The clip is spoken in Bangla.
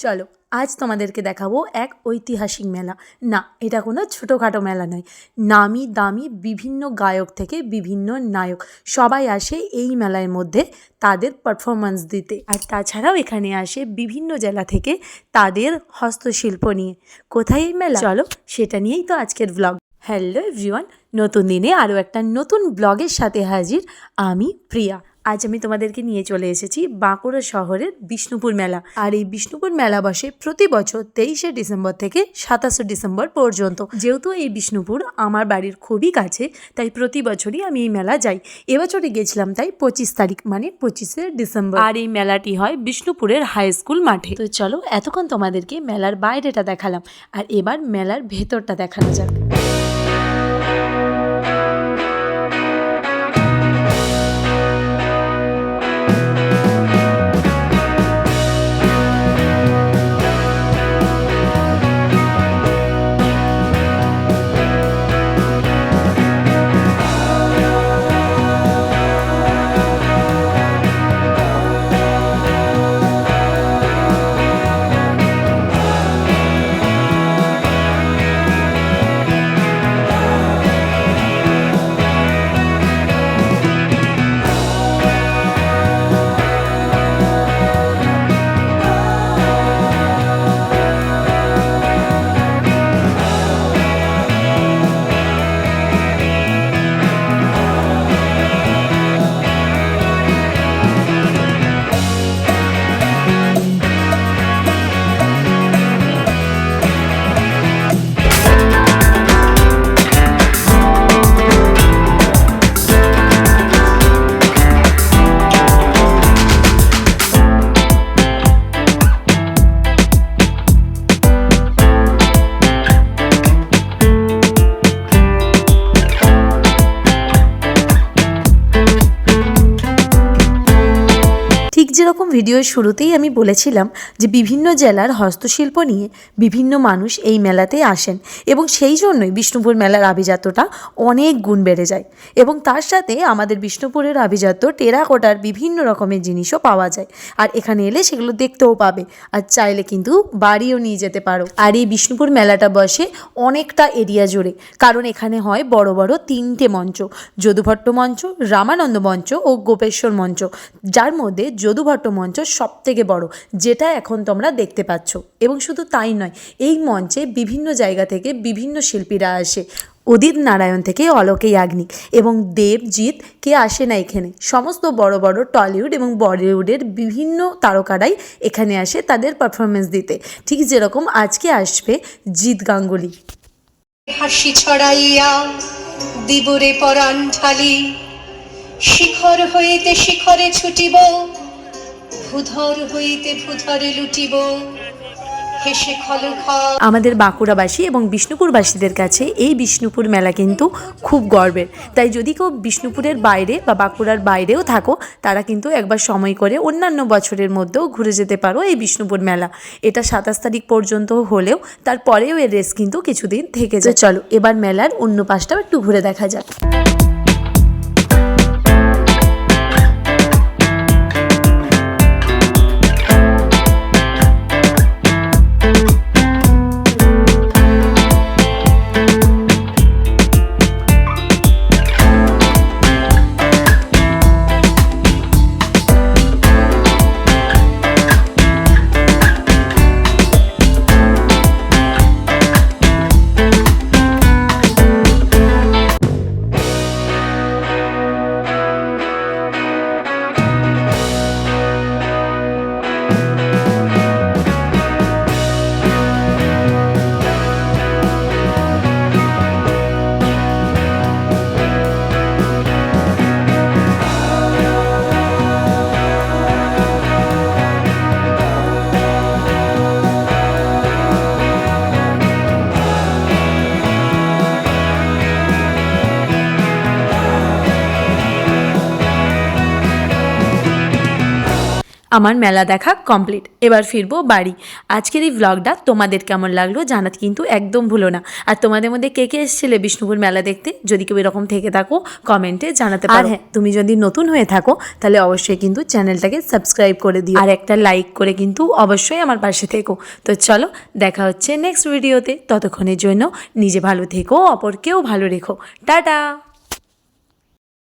চলো, আজ তোমাদেরকে দেখাবো এক ঐতিহাসিক মেলা। না, এটা কোনো ছোটোখাটো মেলা নয়। নামি দামি বিভিন্ন গায়ক থেকে বিভিন্ন নায়ক, সবাই আসে এই মেলার মধ্যে তাদের পারফরমেন্স দিতে। আর তাছাড়াও এখানে আসে বিভিন্ন জেলা থেকে তাদের হস্তশিল্প নিয়ে। কোথায় এই মেলা? চলো, সেটা নিয়েই তো আজকের ব্লগ হ্যালো এভরিওয়ান নতুন দিনে আরও একটা নতুন ব্লগের সাথে হাজির আমি প্রিয়া। আজ আমি তোমাদেরকে নিয়ে চলে এসেছি বাঁকুড়া শহরের বিষ্ণুপুর মেলা। আর এই বিষ্ণুপুর মেলা বসে প্রতি বছর তেইশে ডিসেম্বর থেকে সাতাশে ডিসেম্বর পর্যন্ত। যেহেতু এই বিষ্ণুপুর আমার বাড়ির খুবই কাছে তাই প্রতি বছরই আমি এই মেলা যাই। এবছরে গেছিলাম তাই পঁচিশ তারিখ মানে পঁচিশে ডিসেম্বর। আর এই মেলাটি হয় বিষ্ণুপুরের হাই স্কুল মাঠে। তো চলো এতক্ষণ তোমাদেরকে মেলার বাইরেটা দেখালাম আর এবার মেলার ভেতরটা দেখানো যাক। যেরকম ভিডিওর শুরুতেই আমি বলেছিলাম যে বিভিন্ন জেলার হস্তশিল্প নিয়ে বিভিন্ন মানুষ এই মেলাতে আসেন এবং সেই জন্যই বিষ্ণুপুর মেলার আভিজাত্যটা অনেক গুণ বেড়ে যায় এবং তার সাথে আমাদের বিষ্ণুপুরের আভিজাত্য, টেরাকোটার বিভিন্ন রকমের জিনিসও পাওয়া যায়। আর এখানে এলে সেগুলো দেখতেও পাবে। আর চাইলে কিন্তু বাড়িও নিয়ে যেতে পারো। আর এই বিষ্ণুপুর মেলাটা বসে অনেকটা এরিয়া জুড়ে। কারণ এখানে হয় বড় বড় তিনটে মঞ্চ। যদুভট্ট মঞ্চ, রামানন্দ মঞ্চ ও গোপেশ্বর মঞ্চ। যার মধ্যে যদুভট্ট মঞ্চ সব থেকে বড়, যেটা এখন তোমরা দেখতে পাচ্ছ। এবং শুধু তাই নয়, এই মঞ্চে বিভিন্ন জায়গা থেকে বিভিন্ন শিল্পীরা আসে। উদিত নারায়ণ থেকে অলোকে ইয়াগ্নিক এবং দেবজিৎ, কে আসে না এখানে? সমস্ত বড় বড় টলিউড এবং বলিউডের বিভিন্ন তারকারাই এখানে আসে তাদের পারফরমেন্স দিতে। ঠিক যেরকম আজকে আসবে জিৎ গাঙ্গুলি। হাসি ছড়াইয়া দিবরে পরাণ ঢালি, শিখর হইতে শিখরে ছুটিব ভূধর হইতে ভূধরে লুটিব। আমাদের বাঁকুড়াবাসী এবং বিষ্ণুপুরবাসীদের কাছে এই বিষ্ণুপুর মেলা কিন্তু খুব গর্বের। তাই যদি কেউ বিষ্ণুপুরের বাইরে বা বাঁকুড়ার বাইরেও থাকো, তারা কিন্তু একবার সময় করে অন্যান্য বছরের মধ্যেও ঘুরে যেতে পারো এই বিষ্ণুপুর মেলা। এটা সাতাশ তারিখ পর্যন্ত হলেও তারপরেও এর রেস কিন্তু কিছুদিন থেকে যায়। চলো, এবার মেলার অন্য পাশটাও একটু ঘুরে দেখা যাক। আমার মেলা দেখা কমপ্লিট এবার ফিরবো বাড়ি। আজকের এই ভ্লগটা তোমাদের কেমন লাগল জানাতে কিন্তু একদম ভুলো না। আর তোমাদের মধ্যে কে কে এসেছিলে বিষ্ণুপুর মেলা দেখতে যদি কেউ এরকম থেকে থাকো কমেন্টে জানাতে পারো। হ্যাঁ তুমি যদি নতুন হয়ে থাকো তাহলে অবশ্যই কিন্তু চ্যানেলটাকে সাবস্ক্রাইব করে দিও। আর একটা লাইক করে কিন্তু অবশ্যই আমার পাশে থেকো। তো চলো দেখা হচ্ছে নেক্সট ভিডিওতে ততক্ষণের জন্য নিজে ভালো থেকো অপরকেও ভালো রেখো। টাটা!